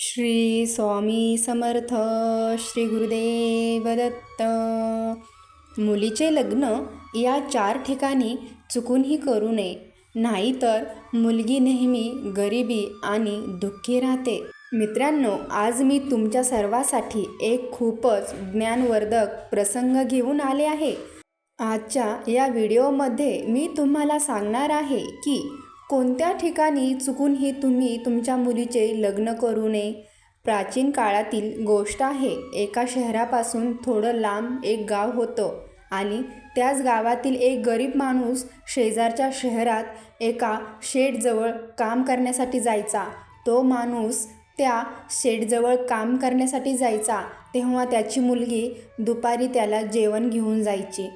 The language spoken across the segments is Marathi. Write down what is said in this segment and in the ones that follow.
श्री स्वामी समर्थ श्री गुरुदेव दत्त. मुलीचे लग्न या चार ठिकाणी चुकूनही करू नये नाहीतर मुलगी नेहमी गरिबी आणि दुःखी राहते. मित्रांनो आज मी तुमच्या सर्वासाठी एक खूपच ज्ञानवर्धक प्रसंग घेऊन आले आहे. आजच्या या व्हिडिओमध्ये मी तुम्हाला सांगणार आहे की कोणत्या ठिकाणी चुकूनही तुम्ही तुमच्या मुलीचे लग्न करू नये? प्राचीन काळातील गोष्ट आहे एका शहरापासून थोडं लांब एक गाव होतं आणि त्याच गावातील एक गरीब माणूस शेजारच्या शहरात एका शेडजवळ काम करण्यासाठी जायचा. तो माणूस त्या शेडजवळ काम करण्यासाठी जायचा तेव्हा त्याची मुलगी दुपारी त्याला जेवण घेऊन जायची.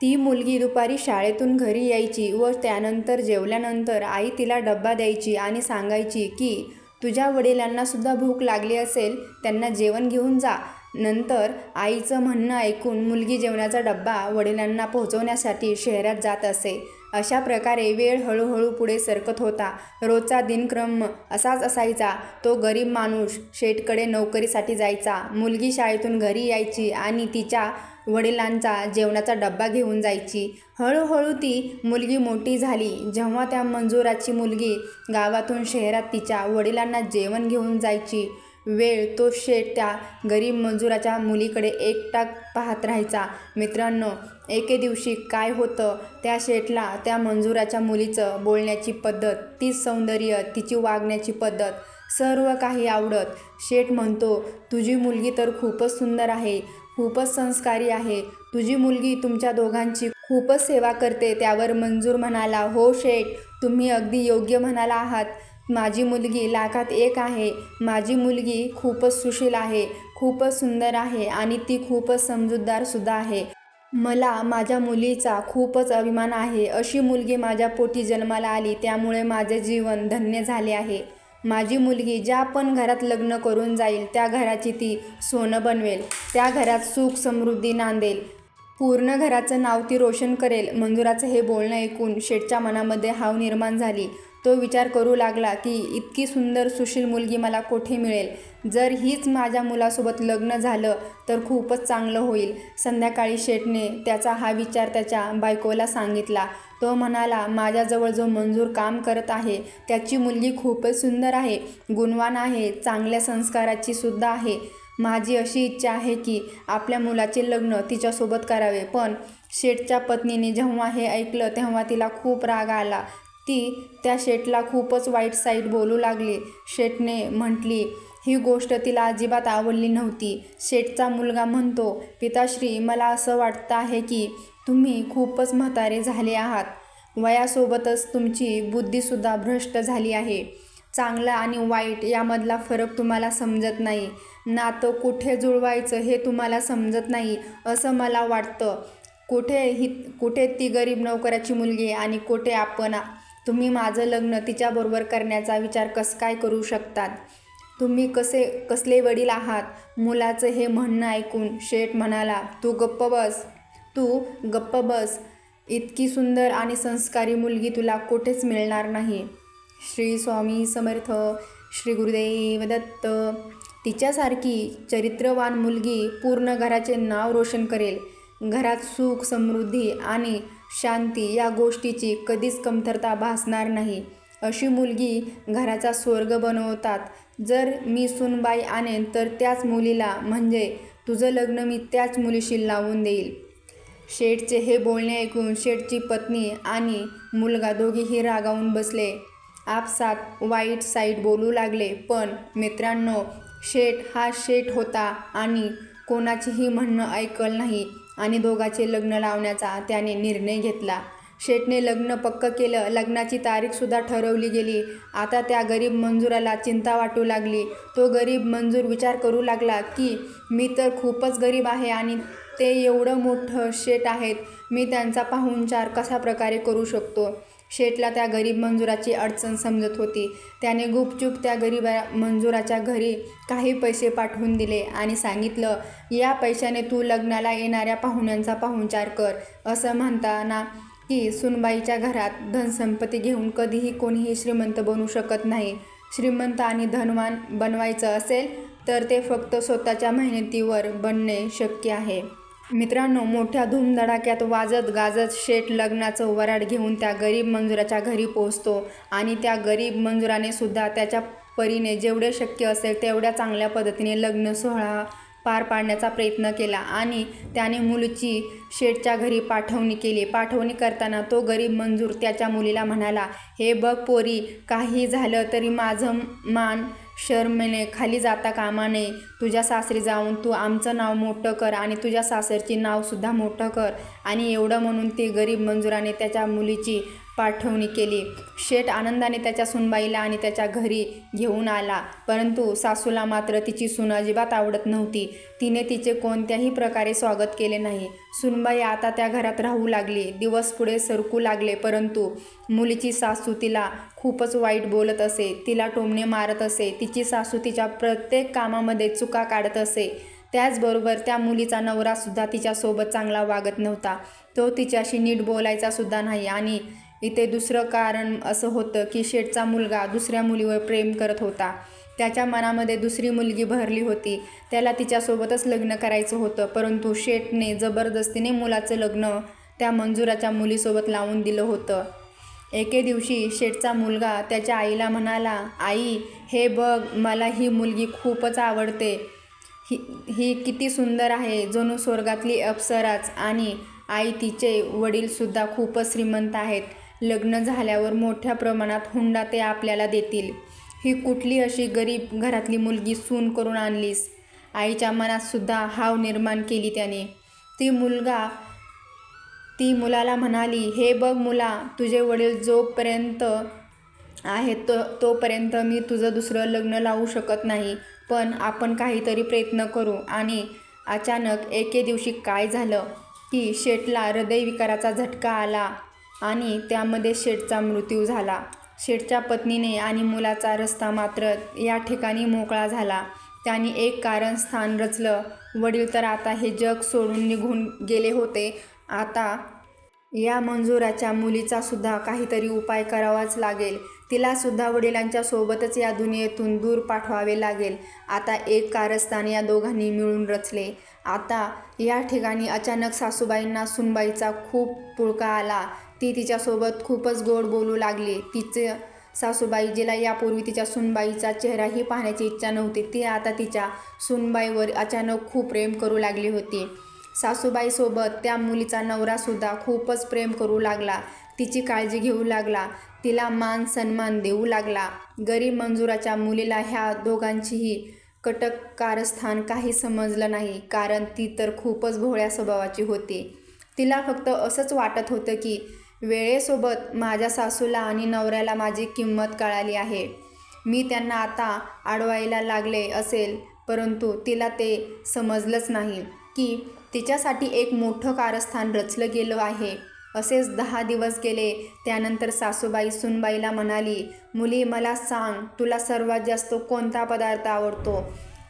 ती मुलगी दुपारी शाळेतून घरी यायची व त्यानंतर जेवल्यानंतर आई तिला डब्बा द्यायची आणि सांगायची की तुझ्या वडिलांनासुद्धा भूक लागली असेल त्यांना जेवण घेऊन जा नंतर आईचं म्हणणं ऐकून मुलगी जेवणाचा डब्बा वडिलांना पोहोचवण्यासाठी शहरात जात असे. अशा प्रकारे वेळ हळूहळू पुढे सरकत होता. रोजचा दिनक्रम असाच असायचा. तो गरीब माणूस शेठकडे नोकरीसाठी जायचा. मुलगी शाळेतून घरी यायची आणि तिच्या वडिलांचा जेवणाचा डब्बा घेऊन जायची. हळूहळू ती मुलगी मोठी झाली. जेव्हा त्या मंजुराची मुलगी गावातून शहरात तिच्या वडिलांना जेवण घेऊन जायची वेळ तो शेठ त्या गरीब मजुराच्या मुलीकडे एकटाक पाहत राहायचा. मित्रांनो एके दिवशी काय होतं? त्या शेठला त्या मंजुराच्या मुलीचं बोलण्याची पद्धत तीच सौंदर्य तिची वागण्याची पद्धत सर्व काही आवडत. शेठ म्हणतो तुझी मुलगी तर खूपच सुंदर आहे खूपच संस्कारी आहे. तुझी मुलगी तुमच्या दोघांची खूपच सेवा करते. त्यावर मंजूर म्हणाला हो शेठ तुम्ही अगदी योग्य म्हणाला आहात. माझी मुलगी लाखात एक आहे. माझी मुलगी खूपच सुशील आहे खूपच सुंदर आहे आणि ती खूपच समजूतदारसुद्धा आहे. मला माझ्या मुलीचा खूपच अभिमान आहे. अशी मुलगी माझ्या पोटी जन्माला आली त्यामुळे माझे जीवन धन्य झाले आहे. माझी मुलगी ज्या पण घरात लग्न करून जाईल त्या घराची ती सोनं बनवेल त्या घरात सुख समृद्धी नांदेल. पूर्ण घराचं नाव ती रोशन करेल. मंजुराचं हे बोलणं ऐकून शेठच्या मनामध्ये हाव निर्माण झाली. तो विचार करू लागला की इतकी सुंदर सुशील मुलगी मला कोठे मिळेल? जर हीच माझ्या मुलासोबत लग्न झालं तर खूपच चांगलं होईल संध्याकाळी शेठने त्याचा हा विचार त्याच्या बायकोला सांगितला. तो म्हणाला माझ्याजवळ जो मंजूर काम करत आहे त्याची मुलगी खूपच सुंदर आहे गुणवान आहे चांगल्या संस्काराची सुद्धा आहे. माझी अशी इच्छा आहे की आपल्या मुलाचे लग्न तिच्यासोबत करावे. पण शेठच्या पत्नीने जेव्हा हे ऐकलं तेव्हा तिला खूप राग आला. ती त्या शेटला खूपच वाईट साईट बोलू लागली. शेटने म्हटली ही गोष्ट तिला अजिबात आवडली नव्हती. शेठचा मुलगा म्हणतो पिताश्री मला असं वाटतं आहे की तुम्ही खूपच म्हातारे झाले आहात. वयासोबतच तुमची बुद्धीसुद्धा भ्रष्ट झाली आहे. चांगलं आणि वाईट यामधला फरक तुम्हाला समजत नाही. नातं कुठे जुळवायचं हे तुम्हाला समजत नाही असं मला वाटतं. कुठे ही कुठे ती गरीब नोकराची मुलगी आणि कुठे आपण तुम्ही माझं लग्न तिच्याबरोबर करण्याचा विचार कस काय करू शकतात? तुम्ही कसे कसले वडील आहात? मुलाचं हे म्हणणं ऐकून शेठ म्हणाला तू गप्प बस. तू गप्प बस. इतकी सुंदर आणि संस्कारी मुलगी तुला कुठेच मिळणार नाही. श्री स्वामी समर्थ श्री गुरुदेव दत्त. तिच्यासारखी चरित्रवान मुलगी पूर्ण घराचे नाव रोशन करेल. घरात सुख समृद्धी आणि शांती या गोष्टीची कधीच कमतरता भासणार नाही. अशी मुलगी घराचा स्वर्ग बनवतात. जर मी सुनबाई आणेन तर त्याच मुलीला म्हणजे तुझं लग्न मी त्याच मुलीशी लावून देईल. शेठचे हे बोलणे ऐकून शेठची पत्नी आणि मुलगा दोघेही रागावून बसले. आपसात वाईट साईट बोलू लागले पण मित्रांनो शेठ हा शेठ होता आणि कोणाचेही म्हणणं ऐकल नाही. आणि दोघाचे लग्न लावण्याचा त्याने निर्णय घेतला. शेठने लग्न पक्क केलं. लग्नाची तारीखसुद्धा ठरवली गेली. आता त्या गरीब मंजुराला चिंता वाटू लागली. तो गरीब मंजूर विचार करू लागला की मी तर खूपच गरीब आहे आणि ते एवढं मोठं शेठ आहेत. मी त्यांचा पाहुणचार कशा प्रकारे करू शकतो? शेठला त्या गरीब मंजुराची अडचण समजत होती. त्याने गुपचूप त्या गरीब मंजुराच्या घरी काही पैसे पाठवून दिले आणि सांगितलं या पैशाने तू लग्नाला येणाऱ्या पाहुण्यांचा पाहुणचार कर. असं म्हणताना की सुनबाईच्या घरात धनसंपत्ती घेऊन कधीही कोणीही श्रीमंत बनू शकत नाही. श्रीमंत आणि धनवान बनवायचं असेल तर ते फक्त स्वतःच्या मेहनतीवर बनणे शक्य आहे. मित्रांनो मोठ्या धूमधडाक्यात वाजत गाजत शेठ लग्नाचं वराड घेऊन त्या गरीब मंजुराच्या घरी पोहोचतो आणि त्या गरीब मंजुराने सुद्धा त्याच्या परीने जेवढे शक्य असेल तेवढ्या चांगल्या पद्धतीने लग्न सोहळा पार पाडण्याचा प्रयत्न केला आणि त्याने मुलीची शेठच्या घरी पाठवणी केली. पाठवणी करताना तो गरीब मंजूर त्याच्या मुलीला म्हणाला हे बघ पोरी काही झालं तरी माझं मान शर्मेने खाली जाता कामा नये. तुझ्या सासरी जाऊन तू आमचं नाव मोठं कर आणि तुझ्या सासरची नावसुद्धा मोठं कर. आणि एवढं म्हणून ते गरीब मंजुराने त्याच्या मुलीची पाठवणी केली. शेठ आनंदाने त्याच्या सुनबाईला आणि त्याच्या घरी घेऊन आला. परंतु सासूला मात्र तिची सून अजिबात आवडत नव्हती. तिने तिचे कोणत्याही प्रकारे स्वागत केले नाही. सुनबाई आता त्या घरात राहू लागली. दिवस पुढे सरकू लागले. परंतु मुलीची सासू तिला खूपच वाईट बोलत असे. तिला टोमणे मारत असे. तिची सासू तिच्या प्रत्येक कामामध्ये चुका काढत असे. त्याचबरोबर त्या मुलीचा नवरासुद्धा तिच्यासोबत चांगला वागत नव्हता. तो तिच्याशी नीट बोलायचा सुद्धा नाही आणि इथे दुसरं कारण असं होतं की शेठचा मुलगा दुसऱ्या मुलीवर प्रेम करत होता. त्याच्या मनामध्ये दुसरी मुलगी भरली होती. त्याला तिच्यासोबतच लग्न करायचं होतं. परंतु शेठने जबरदस्तीने मुलाचं लग्न त्या मंजुराच्या मुलीसोबत लावून दिलं होतं. एके दिवशी शेठचा मुलगा त्याच्या आईला म्हणाला आई हे बघ मला ही मुलगी खूपच आवडते. ही ही किती सुंदर आहे जणू स्वर्गातली अप्सराच. आणि आई तिचे वडीलसुद्धा खूपच श्रीमंत आहेत. लग्न झाल्यावर मोठ्या प्रमाणात हुंडा ते आपल्याला देतील. ही कुठली अशी गरीब घरातली मुलगी सून करून आणलीस? आईच्या मनातसुद्धा हाव निर्माण केली त्याने. ती मुलगा ती मुलाला म्हणाली हे बघ मुला तुझे वडील जोपर्यंत आहेत तो तोपर्यंत मी तुझं दुसरं लग्न लावू शकत नाही. पण आपण काहीतरी प्रयत्न करू. आणि अचानक एके दिवशी काय झालं? की शेटला हृदयविकाराचा झटका आला. आणि त्यामध्ये शेठचा मृत्यू झाला. शेठच्या पत्नीने आणि मुलाचा रस्ता मात्र या ठिकाणी मोकळा झाला. त्यांनी एक कारण स्थान रचलं. वडील तर आता हे जग सोडून निघून गेले होते. आता या मंजुराच्या मुलीचा सुद्धा काहीतरी उपाय करावाच लागेल. तिलासुद्धा वडिलांच्या सोबतच या दुनियेतून दूर पाठवावे लागेल. आता एक कारस्थान या दोघांनी मिळून रचले. आता या ठिकाणी अचानक सासूबाईंना सुनबाईचा खूप पुळका आला. ती तिच्यासोबत खूपच गोड बोलू लागली. तिचे सासूबाई जिला यापूर्वी तिच्या सुनबाईचा चेहराही पाहण्याची इच्छा नव्हती ती आता तिच्या सुनबाईवर अचानक खूप प्रेम करू लागली होती. सासूबाईसोबत त्या मुलीचा नवरासुद्धा खूपच प्रेम करू लागला तिची काळजी घेऊ लागला तिला मान सन्मान देऊ लागला. गरीब मंजुराच्या मुलीला ह्या दोघांचीही कटक कारस्थान काही समजलं नाही कारण ती तर खूपच भोळ्या स्वभावाची होती. तिला फक्त असंच वाटत होतं की वेळेसोबत माझ्या सासूला आणि नवऱ्याला माझी किंमत कळाली आहे. मी त्यांना आता अडवायला लागले असेल परंतु तिला ते समजलंच नाही की तिच्यासाठी एक मोठं कारस्थान रचलं गेलं आहे. असेच दहा दिवस गेले त्यानंतर सासूबाई सुनबाईला म्हणाली मुली मला सांग तुला सर्वात जास्त कोणता पदार्थ आवडतो?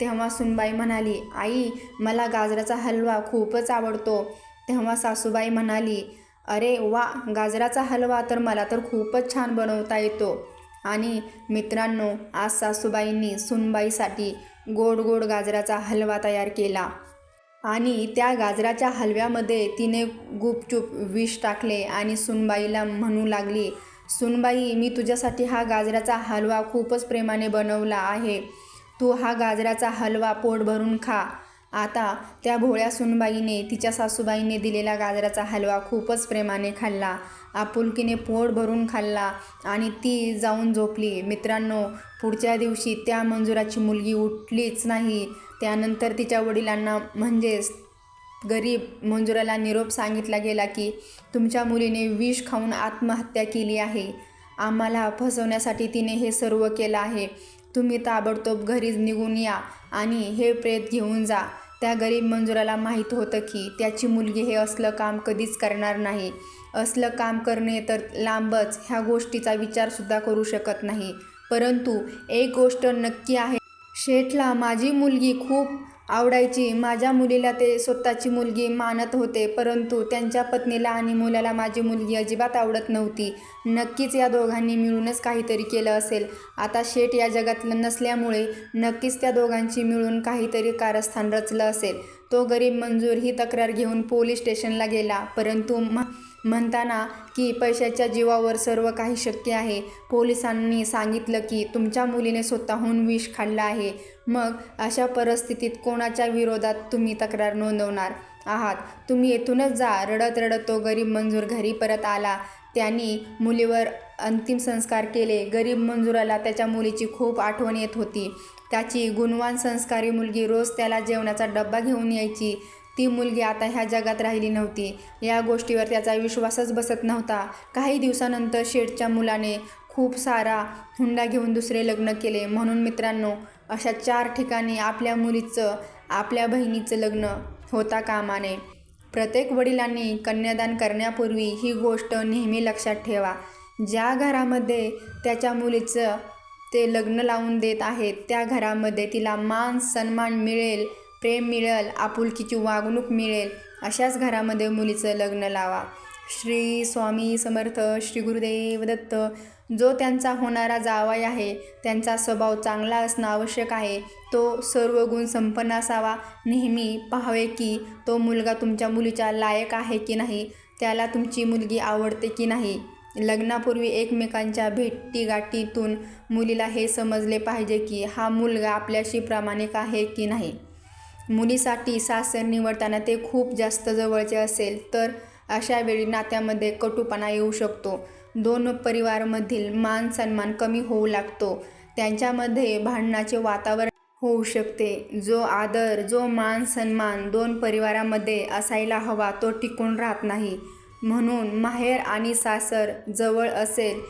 तेव्हा सुनबाई म्हणाली आई मला गाजराचा हलवा खूपच आवडतो. तेव्हा सासूबाई म्हणाली अरे वा गाजराचा हलवा तर मला तर खूपच छान बनवता येतो. आणि मित्रांनो आज सासूबाईंनी सुनबाईसाठी गोड गोड गाजराचा हलवा तयार केला. आणि त्या गाजराच्या हलव्यामध्ये तिने गुपचूप विष टाकले आणि सुनबाईला म्हणू लागली सुनबाई मी तुझ्यासाठी हा गाजराचा हलवा खूपच प्रेमाने बनवला आहे. तू हा गाजराचा हलवा पोट भरून खा. आता त्या भोळ्या सुनबाईने तिच्या सासूबाईने दिलेला गाजराचा हलवा खूपच प्रेमाने खाल्ला. आपुलकीने पोट भरून खाल्ला आणि ती जाऊन झोपली. मित्रांनो पुढच्या दिवशी त्या मंजुराची मुलगी उठलीच नाही. त्यानंतर तिच्या वडिलांना म्हणजेच गरीब मंजुराला निरोप सांगितला गेला की तुमच्या मुलीने विष खाऊन आत्महत्या केली आहे. आम्हाला फसवण्यासाठी तिने हे सर्व केलं आहे. तुम्ही ताबडतोब घरीच निघून या आणि हे प्रेत घेऊन जा. त्या गरीब मंजुराला माहीत होतं की त्याची मुलगी हे असलं काम कधीच करणार नाही. असलं काम करणे तर लांबच ह्या गोष्टीचा विचारसुद्धा करू शकत नाही. परंतु एक गोष्ट नक्की आहे. शेठला माझी मुलगी खूप आवडायची. माझ्या मुलीला ते स्वतःची मुलगी मानत होते परंतु त्यांच्या पत्नीला आणि मुलाला माझी मुलगी अजिबात आवडत नव्हती. नक्कीच या दोघांनी मिळूनच काहीतरी केलं असेल. आता शेठ या जगातलं नसल्यामुळे नक्कीच त्या दोघांची मिळून काहीतरी कारस्थान रचलं असेल. तो गरीब मंजूर ही तक्रार घेऊन पोलीस स्टेशनला गेला परंतु मा म्हणताना की पैशाच्या जीवावर सर्व काही शक्य आहे. पोलिसांनी सांगितलं की तुमच्या मुलीने स्वतःहून विष खाल्लं आहे. मग अशा परिस्थितीत कोणाच्या विरोधात तुम्ही तक्रार नोंदवणार आहात? तुम्ही येथूनच जा. रडत रडत तो गरीब मंजूर घरी परत आला. त्यांनी मुलीवर अंतिम संस्कार केले. गरीब मंजुराला त्याच्या मुलीची खूप आठवण येत होती. त्याची गुणवान संस्कारी मुलगी रोज त्याला जेवणाचा डब्बा घेऊन यायची. ती मुलगी आता ह्या जगात राहिली नव्हती. या गोष्टीवर त्याचा विश्वासच बसत नव्हता. काही दिवसानंतर शेठच्या मुलाने खूप सारा हुंडा घेऊन दुसरे लग्न केले. म्हणून मित्रांनो अशा चार ठिकाणी आपल्या मुलीचं आपल्या बहिणीचं लग्न होता कामाने. प्रत्येक वडिलांनी कन्यादान करण्यापूर्वी ही गोष्ट नेहमी लक्षात ठेवा. ज्या घरामध्ये त्याच्या मुलीचं ते लग्न लावून देत आहेत त्या घरामध्ये तिला मान सन्मान मिळेल. प्रेम मिळेल आपुलकीची वागणूक मिळेल अशाच घरामध्ये मुलीचं लग्न लावा. श्री स्वामी समर्थ श्री गुरुदेव दत्त जो त्यांचा होणारा जावाई आहे त्यांचा स्वभाव चांगला असणं आवश्यक आहे तो सर्व गुण संपन्न असावा. नेहमी पाहावे की तो मुलगा तुमच्या मुलीच्या लायक आहे की नाही त्याला तुमची मुलगी आवडते की नाही. लग्नापूर्वी एकमेकांच्या भेटीगाठीतून मुलीला हे समजले पाहिजे की हा मुलगा आपल्याशी प्रामाणिक आहे की नाही. मुलीसाठी सासर निवडताना ते खूप जास्त जवळचे असेल तर अशा वेळी नात्यामध्ये कटुपणा येऊ शकतो. दोन परिवारमधील मान सन्मान कमी होऊ लागतो. त्यांच्यामध्ये भांडणाचे वातावरण होऊ शकते. जो आदर जो मान सन्मान दोन परिवारामध्ये असायला हवा तो टिकून राहत नाही. म्हणून माहेर आणि सासर जवळ असेल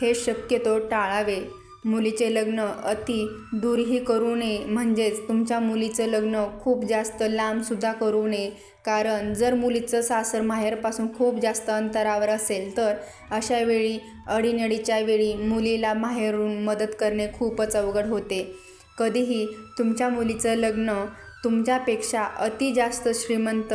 हे शक्यतो टाळावे. मुलीचे लग्न अति दूरही करू नये. म्हणजेच तुमच्या मुलीचं लग्न खूप जास्त लांबसुद्धा करू नये. कारण जर मुलीचं सासर माहेरपासून खूप जास्त अंतरावर असेल तर अशा वेळी अडीनडीच्या वेळी मुलीला माहेरून मदत करणे खूपच अवघड होते. कधीही तुमच्या मुलीचं लग्न तुमच्यापेक्षा अति जास्त श्रीमंत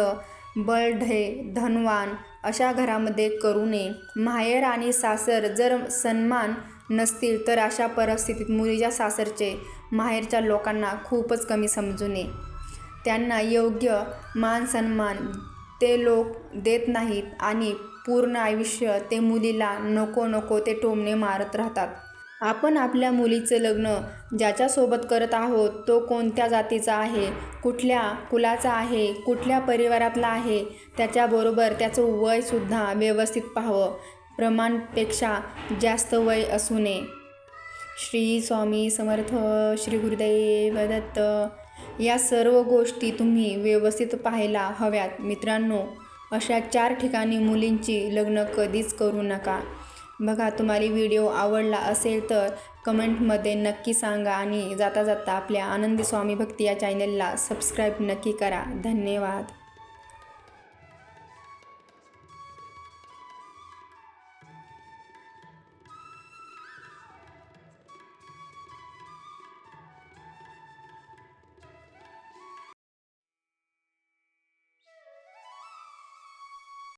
बळढे धनवान अशा घरामध्ये करू नये. माहेर आणि सासर जर सन्मान नसतील तर अशा परिस्थितीत मुलीच्या सासरचे माहेरच्या लोकांना खूपच कमी समजू नये त्यांना योग्य मान सन्मान ते लोक देत नाहीत आणि पूर्ण आयुष्य ते मुलीला नको नको ते टोमणे मारत राहतात. आपण आपल्या मुलीचं लग्न ज्याच्यासोबत करत आहोत तो कोणत्या जातीचा आहे कुठल्या कुलाचा आहे कुठल्या परिवारातला आहे त्याच्याबरोबर त्याचं वयसुद्धा व्यवस्थित पाहावं. प्रमाणपेक्षा जास्त वय असू नये. श्री स्वामी समर्थ श्री गुरुदेव दत्त या सर्व गोष्टी तुम्ही व्यवस्थित पाहायला हव्यात. मित्रांनो अशा चार ठिकाणी मुलींची लग्न कधीच करू नका. बघा तुम्हाला व्हिडिओ आवडला असेल तर कमेंटमध्ये नक्की सांगा आणि जाता जाता आपल्या आनंदी स्वामी भक्ती या चॅनलला सबस्क्राईब नक्की करा. धन्यवाद.